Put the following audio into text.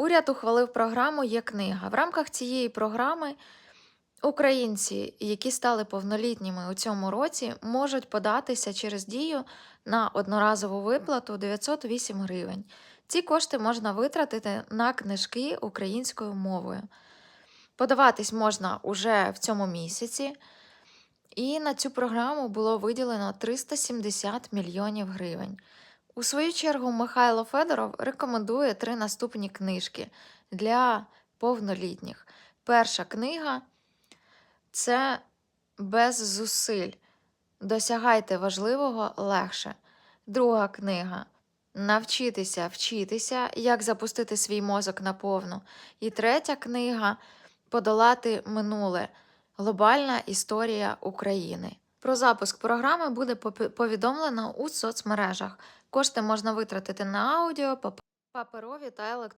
Уряд ухвалив програму Є книга. В рамках цієї програми українці, які стали повнолітніми у цьому році, можуть податися через дію на одноразову виплату 908 гривень. Ці кошти можна витратити на книжки українською мовою. Подаватись можна уже в цьому місяці. І на цю програму було виділено 370 мільйонів гривень. У свою чергу Михайло Федоров рекомендує три наступні книжки для повнолітніх. Перша книга це без зусиль. Досягайте важливого легше. Друга книга Навчитися вчитися, як запустити свій мозок на повну. І третя книга Подолати минуле. Глобальна історія України. Про запуск програми буде повідомлено у соцмережах. Кошти можна витратити на аудіо, пап- паперові та електронні.